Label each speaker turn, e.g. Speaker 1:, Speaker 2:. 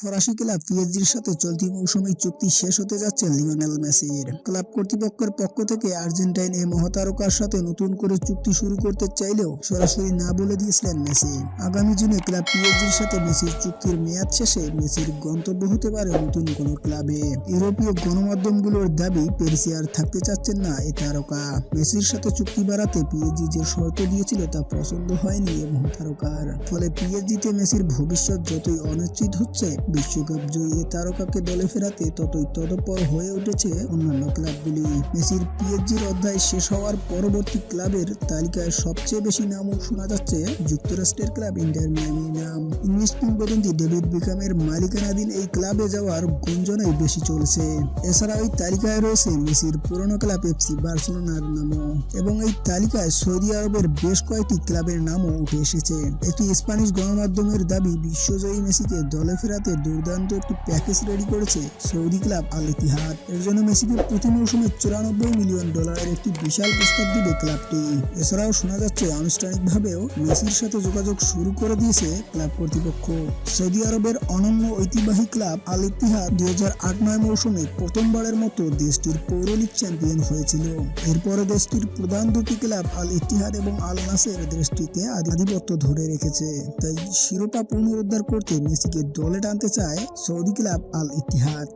Speaker 1: ফরাসি ক্লাব পিএসজির সাথে চলতি মৌসুমে চুক্তি শেষ হতে যাচ্ছে লিওনেল মেসির। ক্লাব কর্তৃপক্ষের পক্ষ থেকে আর্জেন্টাইন এই মহাতারকার সাথে নতুন করে চুক্তি শুরু করতে চাইলেও সরাসরি না বলে দিয়েছিলেন মেসি। আগামী জুনে ক্লাব পিএসজির সাথে মেসির চুক্তির মেয়াদ শেষে মেসির গন্তব্য হতে পারে নতুন কোনো ক্লাবে। ইউরোপীয় গণমাধ্যমগুলোর দাবি, পেরিসি আর থাকতে চাচ্ছেন না এই তারকা। মেসির সাথে চুক্তি বাড়াতে পিএসজি যে শর্ত দিয়েছিল তা পছন্দ হয়নি এই মহাতারকার। ফলে পিএসজিতে মেসির ভবিষ্যৎ যতই অনিশ্চিত হচ্ছে বিশ্বকাপ জয়ী তারকাকে দলে ফেরাতে ততই তদপর হয়ে উঠেছে অন্যান্য ক্লাবগুলি। মেসির পিএসজির অধ্যায় শেষ হওয়ার পরবর্তী ক্লাবের তালিকায় সবচেয়ে বেশি নামও শোনা যাচ্ছে যুক্তরাষ্ট্রের ক্লাব ইন্টার মিয়ামির নাম ইংলিশ কিংবদন্তি ডেভিড বিকামের মালিকানাধীন এই ক্লাবে যাওয়ার গুঞ্জনাই বেশি চলছে। এছাড়া ওই তালিকায় রয়েছে মেসির পুরনো ক্লাব এফসি বার্সেলোনার নামও। এবং এই তালিকায় সৌদি আরবের বেশ কয়েকটি ক্লাবের নামও উঠে এসেছে। একটি স্প্যানিশ গণমাধ্যমের দাবি, বিশ্বজয়ী মেসিকে দলে ফেরাতে দুর্দান্ত একটি প্যাকেজ রেডি করেছে সৌদি ক্লাব আল ইতিহাদ এর জন্য মেসিকে প্রতি মৌসুমে চুরানব্বই মিলিয়ন ডলারের একটি বিশাল প্রস্তাব দিবে ক্লাবটি এছাড়াও শোনা যাচ্ছে আনুষ্ঠানিকভাবেও মেসির সাথে যোগাযোগ শুরু করে দিয়েছে ক্লাব কর্তৃপক্ষ। সৌদি আরবের অনন্য ঐতিহ্যবাহী ক্লাব আল ইতিহাদ দুই হাজার আট নয় মৌসুমে প্রথমবারের মতো দেশটির পৌরলিগ চ্যাম্পিয়ন হয়েছিল। এরপরে দেশটির প্রধান দুটি ক্লাব আল ইতিহাদ এবং আল নাসের দেশটিতে আধিপত্য ধরে রেখেছে। তাই শিরোপা পুনরুদ্ধার করতে মেসিকে দলে টানতে চায় সৌদি ক্লাব আল ইতিহাদ